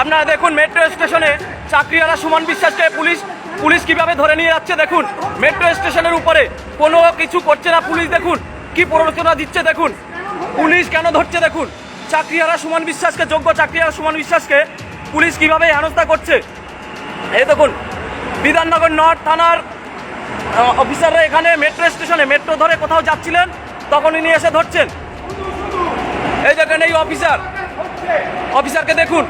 আপনারা দেখুন মেট্রো স্টেশনে চাকরিয়ারা সুমন বিশ্বাসকে পুলিশ পুলিশ কীভাবে ধরে নিয়ে যাচ্ছে দেখুন। মেট্রো স্টেশনের উপরে কোনো কিছু করছে না পুলিশ, দেখুন। কি প্ররোচনা দিচ্ছে দেখুন। পুলিশ কেন ধরছে দেখুন। চাকরিয়ারা সুমন বিশ্বাসকে, যোগ্য চাকরিয়ারা সুমন বিশ্বাসকে পুলিশ কীভাবে হেনস্থা করছে? এই দেখুন, বিধাননগর নর্থ থানার অফিসাররা এখানে মেট্রো স্টেশনে মেট্রো ধরে কোথাও যাচ্ছিলেন, তখন ইনি এসে ধরছেন। এই দেখেন এই অফিসার অফিসারকে দেখুন।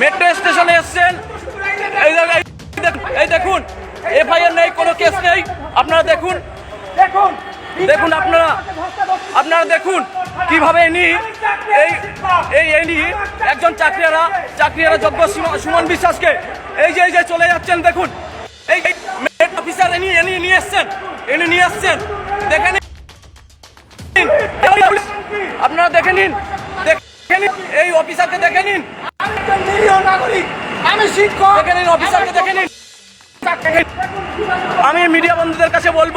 মেট্রো স্টেশনে এসছেন। এই দেখুন, এফআইআর নেই কোনো কেস নেই। আপনারা দেখুন। দেখুন দেখুন আপনারা আপনারা দেখুন কীভাবে ইনি এই এই ইনি একজন চাকরিয়ারা চাকরিয়ারা যোগ্য সুমন- সুমন বিশ্বাসকে এই যে এই যে চলে যাচ্ছেন দেখুন। এই অফিসার ইনি ইনি নিয়ে এসছেন। ইনি নিয়ে এসছেন। দেখে নিন। আপনারা দেখে নিন। দেখে নিন। এই অফিসারকে দেখে নিন। একজন নিরীহ নাগরিক আমি শিক্ষক। অফিসারকে দেখে নিন। আমি মিডিয়া বন্ধুদের কাছে বলব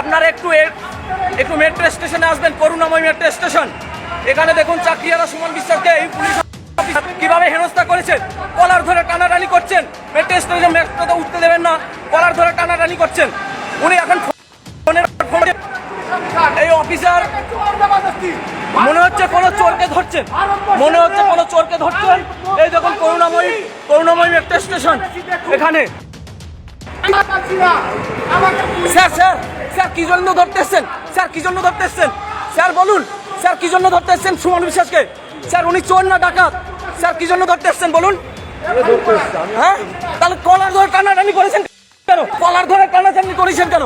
আপনারা একটু একটু মেট্রো স্টেশনে আসবেন করুণাময় মেট্রো স্টেশন এখানে দেখুন চাকরিয়ারা সুমন বিশ্বাসকে এই পুলিশ কীভাবে হেনস্থা করেছে? কলার ধরে টানাটানি করছেন। মেট্রো স্টেশনে মেট্রোতে উঠতে দেবেন না কলার ধরে টানাটানি করছেন। উনি এখন ফোনের ফোনে এই অফিসার মনে হচ্ছে কোনো চোরকে ধরছেন? মনে হচ্ছে কোনো চোরকে ধরছেন? এই দেখুন, করুণাময়ী করুণাময়ী একটা স্টেশন এখানে। স্যার স্যার স্যার, কি জন্য ধরতে এসছেন? স্যার, কি জন্য ধরতে এসছেন? স্যার, বলুন, স্যার, কি জন্য ধরতে এসছেন সুমন বিশ্বাসকে? স্যার, উনি চোর না ডাকাত? স্যার, কি জন্য ধরতে এসছেন, বলুন? হ্যাঁ? তাহলে কলার ধরে টানাটানি করেছেন কেন? কলার ধরে টানাটানি করেছেন কেন?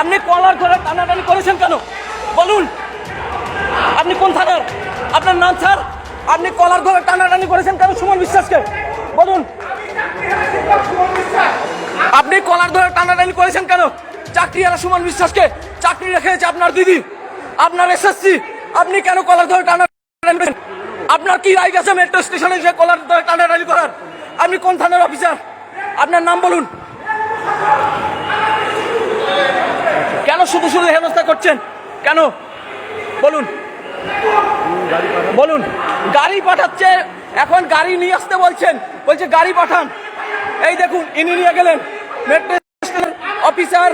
আপনি কলার ধরে টানাটানি করেছেন কেন? বলুন। আপনি কোন থানার? আপনার নাম স্যার? আপনি কলার ধরে টানাটানি করেছেন কেন সুমন বিশ্বাসকে? বলুন। আপনি কলার ধরে টানাটানি করেছেন কেন? চাকরি আর সুমন বিশ্বাসকে চাকরি রেখেছে আপনার দিদি, আপনার এসএসসি আপনি কেন কলার ধরে টানাটানি করেছেন? আপনার কি রাইট আছে মেট্রো স্টেশনে যে কলার ধরে টানাটানি করার? আপনি কোন থানার অফিসার? আপনার নাম বলুন। কেন শুধু শুধু হেনস্থা করছেন? কেন? বলুন। বলুন, গাড়ি পাঠাচ্ছে, এখন গাড়ি নিয়ে আসতে বলছেন, বলছে গাড়ি পাঠান। এই দেখুন, ইনি নিয়ে গেলেন মেট্রো স্টেশনের অফিসার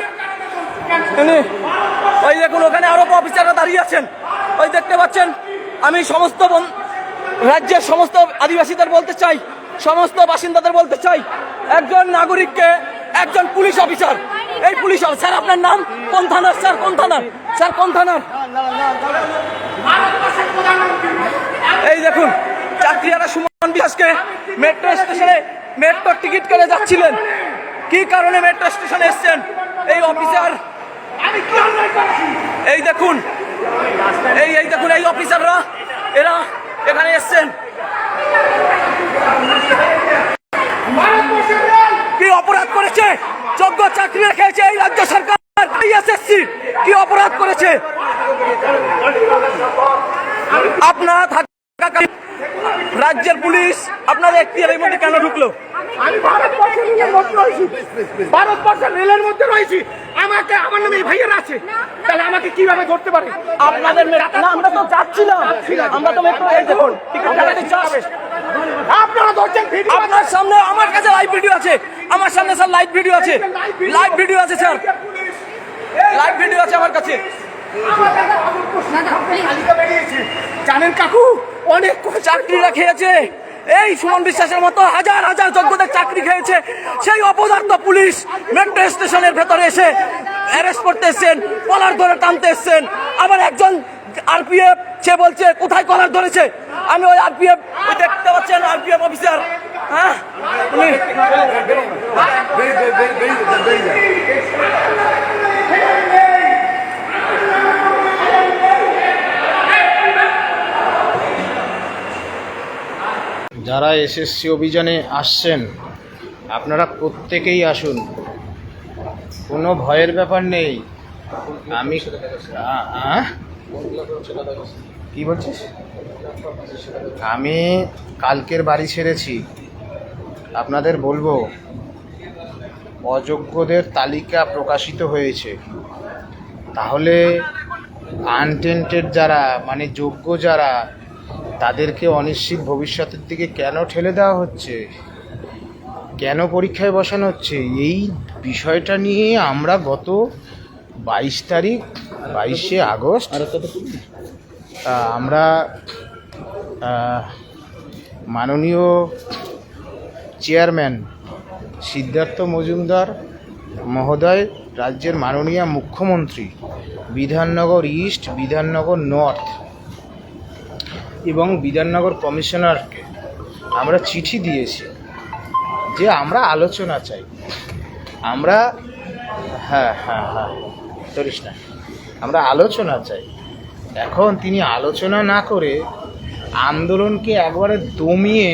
ওই দেখুন, ওখানে আরও অফিসাররা দাঁড়িয়ে আছেন। ওই দেখতে পাচ্ছেন, আমি সমস্ত রাজ্যের সমস্ত আদিবাসীদের বলতে চাই, সমস্ত বাসিন্দাদের বলতে চাই, একজন নাগরিককে একজন পুলিশ অফিসার এই পুলিশ অফিসার আপনার নাম? কোন থানার? স্যার, কোন থানার? স্যার, কোন থানার? এই দেখুন চাকরিয়ারা সুমন বিশ্বাসকে মেট্রো স্টেশনে মেট্রো টিকিট করে যাচ্ছিলেন। কি কারণে মেট্রো স্টেশনে এসছেন? এই অফিসার এই দেখুন এই এই দেখুন এই অফিসাররা এরা এখানে এসছেন। কি অপরাধ করেছে? যোগ্য চাকরি রেখেছে এই রাজ্য সরকার এসএসসি কি অপরাধ করেছে আপনারা থাকা রাজ্যের পুলিশ আপনার এখতিয়ারের মধ্যে কেন ঢুকলো? আমি ভারতবর্ষের রেলের মধ্যে রয়েছি। ভারতবর্ষের রেলের মধ্যে রয়েছি। আমাকে আমার নামে ভাইয়ের আছে। তাহলে আমাকে কীভাবে ধরতে পারে? আপনাদের না আমরা তো যাচ্ছিলাম আমরা তো মেট্রো এই দেখুন টিকিট কাটাতে যাবে আপনারা ধরছেন ভিডিও আপনার সামনে আমার কাছে লাইভ ভিডিও আছে। আমার সামনে স্যার লাইভ ভিডিও আছে। লাইভ ভিডিও আছে স্যার। লাইভ ভিডিও আছে আমার কাছে। জানেন কাকু অনেক চাকরিরা খেয়েছে। এই সুমন বিশ্বাসের মতো হাজার হাজার যোগ্যদের চাকরি খেয়েছে। সেই অপদার্থ পুলিশ মেট্রো স্টেশনের ভেতরে এসে অ্যারেস্ট করতে এসছেন, কলার ধরে টানতে এসছেন। আবার একজন আরপিএফ সে বলছে, কোথায় কলার ধরেছে? আমি ওই আরপিএফ দেখতে পাচ্ছেন আরপিএফ অফিসার হ্যাঁ? যারা এসএসসি অভিযানে আসছেন, আপনারা প্রত্যেকেই আসুন। কোনো ভয়ের ব্যাপার নেই। আমি? কি বলছিস? আমি কালকের বাড়ি ছেড়েছি। আপনাদের বলব, অযোগ্যদের তালিকা প্রকাশিত হয়েছে। তাহলে আনটেন্টেড যারা মানে যোগ্য যারা তাদেরকে অনিশ্চিত ভবিষ্যতের দিকে কেন ঠেলে দেওয়া হচ্ছে? কেন পরীক্ষায় বসানো হচ্ছে? এই বিষয়টা নিয়ে আমরা গত বাইশ তারিখ বাইশে আগস্ট আমরা মাননীয় চেয়ারম্যান সিদ্ধার্থ মজুমদার মহোদয় রাজ্যের মাননীয় মুখ্যমন্ত্রী বিধাননগর ইস্ট বিধাননগর নর্থ এবং বিধাননগর কমিশনারকে আমরা চিঠি দিয়েছি যে আমরা আলোচনা চাই। আমরা হ্যাঁ হ্যাঁ হ্যাঁ করিস না আমরা আলোচনা চাই। এখন তিনি আলোচনা না করে আন্দোলনকে একবারে দমিয়ে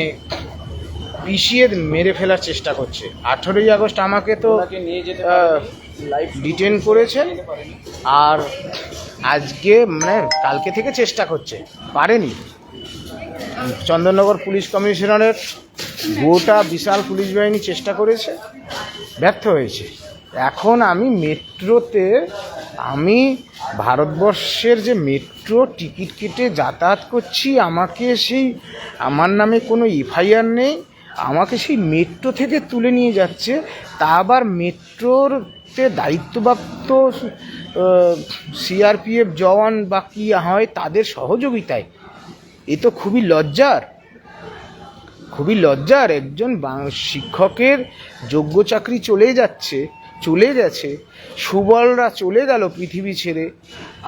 পিষিয়ে মেরে ফেলার চেষ্টা করছে। আঠেরোই আগস্ট আমাকে তো ডিটেন করেছে আর আজকে মানে কালকে থেকে চেষ্টা করছে পারেনি। চন্দননগর পুলিশ কমিশনারের গোটা বিশাল পুলিশ বাহিনী চেষ্টা করেছে, ব্যর্থ হয়েছে। এখন আমি মেট্রোতে, আমি ভারতবর্ষের যে মেট্রো টিকিট কেটে যাতায়াত করছি, আমাকে সেই, আমার নামে কোনো এফআইআর নেই, আমাকে সেই মেট্রো থেকে তুলে নিয়ে যাচ্ছে। তা আবার মেট্রোরতে দায়িত্বপ্রাপ্ত সিআরপিএফ জওয়ান বা কী হয়, তাদের সহযোগিতায় এ তো খুবই লজ্জার। খুবই লজ্জার একজন শিক্ষকের যোগ্য চাকরি চলে যাচ্ছে, চলে গেছে, সুবলরা চলে গেল পৃথিবী ছেড়ে,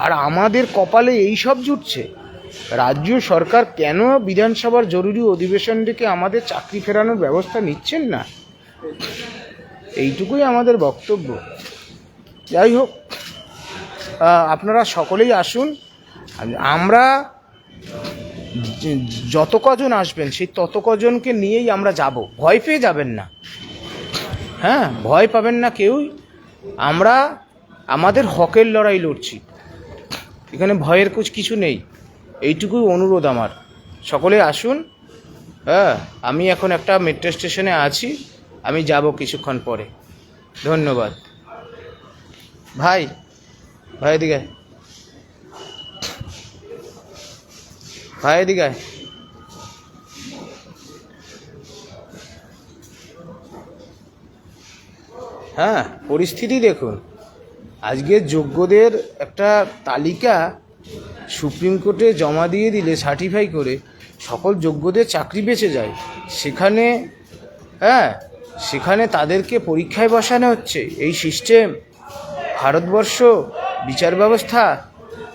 আর আমাদের কপালে এই সব জুটছে। রাজ্য সরকার কেন বিধানসভার জরুরি অধিবেশন ডেকে আমাদের চাকরি ফেরানোর ব্যবস্থা নিচ্ছেন না? এইটুকুই আমাদের বক্তব্য। যাই হোক আপনারা সকলেই আসুন। আমরা যত কজন আসবেন, সেই তত কজনকে নিয়েই আমরা যাব। ভয় পেয়ে যাবেন না। হ্যাঁ ভয় পাবেন না কেউই আমরা আমাদের হকের লড়াই লড়ছি। এখানে ভয়ের কোচ কিছু নেই। এইটুকুই অনুরোধ আমার। সকলে আসুন। হ্যাঁ আমি এখন একটা মেট্রো স্টেশনে আছি। আমি যাব কিছুক্ষণ পরে। ধন্যবাদ। ভাই ভাই এদিকে ভাই এদিকে। হ্যাঁ পরিস্থিতি দেখুন। আজকে যোগ্যদের একটা তালিকা সুপ্রিম কোর্টে জমা দিয়ে দিলে সার্টিফাই করে সকল যোগ্যদের চাকরি বেঁচে যায়। সেখানে হ্যাঁ সেখানে তাদেরকে পরীক্ষায় বসানো হচ্ছে। এই সিস্টেম ভারতবর্ষ বিচার ব্যবস্থা,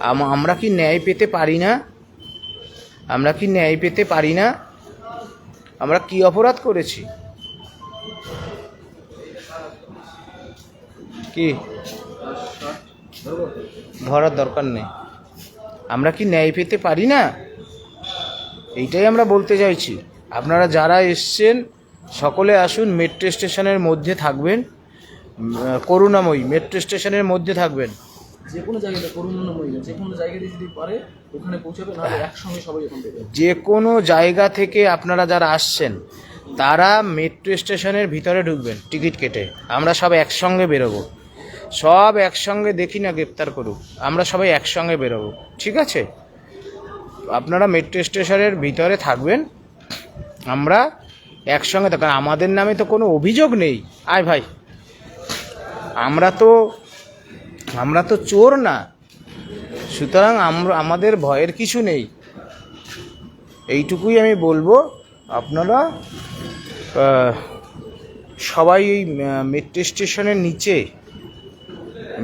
আম- আমরা কি ন্যায় পেতে পারি না? আমরা কি ন্যায় পেতে পারি না? আমরা কি অপরাধ করেছি? কি? ধরার দরকার নেই। আমরা কি ন্যায় পেতে পারি না? এইটাই আমরা বলতে চাইছি। আপনারা যারা এসছেন, সকলে আসুন মেট্রো স্টেশনের মধ্যে থাকবেন। করুণাময়ী মেট্রো স্টেশনের মধ্যে থাকবেন। যে কোনো যে কোনো জায়গাতে যদি পারে, ওখানে পৌঁছাবে, নাহলে একসঙ্গে সবাই ওখান থেকে যে কোনো জায়গা থেকে আপনারা যারা আসছেন, তারা মেট্রো স্টেশনের ভিতরে ঢুকবেন, টিকিট কেটে। আমরা সব একসঙ্গে বেরোবো। সব একসঙ্গে দেখি না, গ্রেপ্তার করুক। আমরা সবাই একসঙ্গে বেরোবো। ঠিক আছে? আপনারা মেট্রো স্টেশনের ভিতরে থাকবেন। আমরা একসঙ্গে থাকেন আমাদের নামে তো কোনো অভিযোগ নেই। আয় ভাই। আমরা তো আমরা তো চোর না। সুতরাং আমরা, আমাদের ভয়ের কিছু নেই। এইটুকুই আমি বলব। আপনারা সবাই এই মেট্রো স্টেশনের নিচে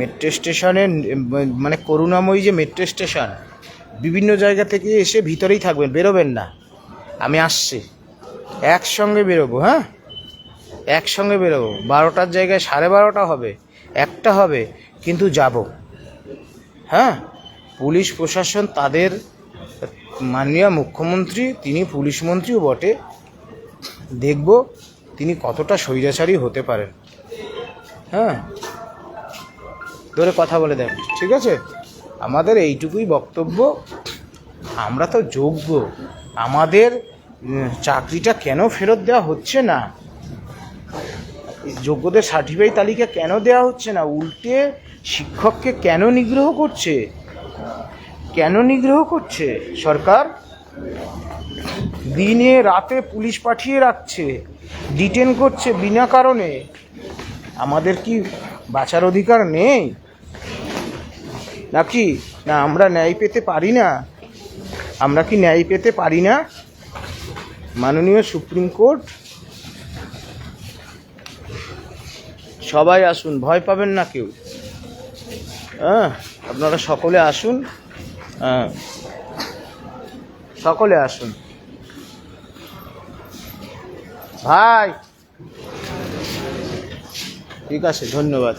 মেট্রো স্টেশনের মানে করুণাময়ী যে মেট্রো স্টেশন বিভিন্ন জায়গা থেকে এসে ভিতরেই থাকবেন, বেরোবেন না। আমি আসছি। একসঙ্গে বেরোবো হ্যাঁ? একসঙ্গে বেরোবো। বারোটার জায়গায় সাড়ে বারোটা হবে, একটা হবে। কিন্তু যাব। হ্যাঁ পুলিশ প্রশাসন তাদের মাননীয় মুখ্যমন্ত্রী, তিনি পুলিশ মন্ত্রীও বটে। দেখব তিনি কতটা স্বৈরাচারী হতে পারেন। হ্যাঁ ধরে কথা বলে দেন, ঠিক আছে? আমাদের এইটুকুই বক্তব্য। আমরা তো যোগ্য। আমাদের চাকরিটা কেন ফেরত দেওয়া হচ্ছে না? যোগ্যদের সার্টিফাই তালিকা কেন দেওয়া হচ্ছে না? উল্টে শিক্ষককে কেন নিগ্রহ করছে? কেন নিগ্রহ করছে? সরকার দিনে রাতে পুলিশ পাঠিয়ে রাখছে, ডিটেন করছে বিনা কারণে। আমাদের কি বাঁচার অধিকার নেই? নাকি? না, আমরা ন্যায় পেতে পারি না। আমরা কি ন্যায় পেতে পারি না? মাননীয় সুপ্রিম কোর্ট সবাই আসুন, ভয় পাবেন না কেউ। হ্যাঁ আপনারা সকলে আসুন। হ্যাঁ সকলে আসুন। ভাই। ঠিক আছে, ধন্যবাদ।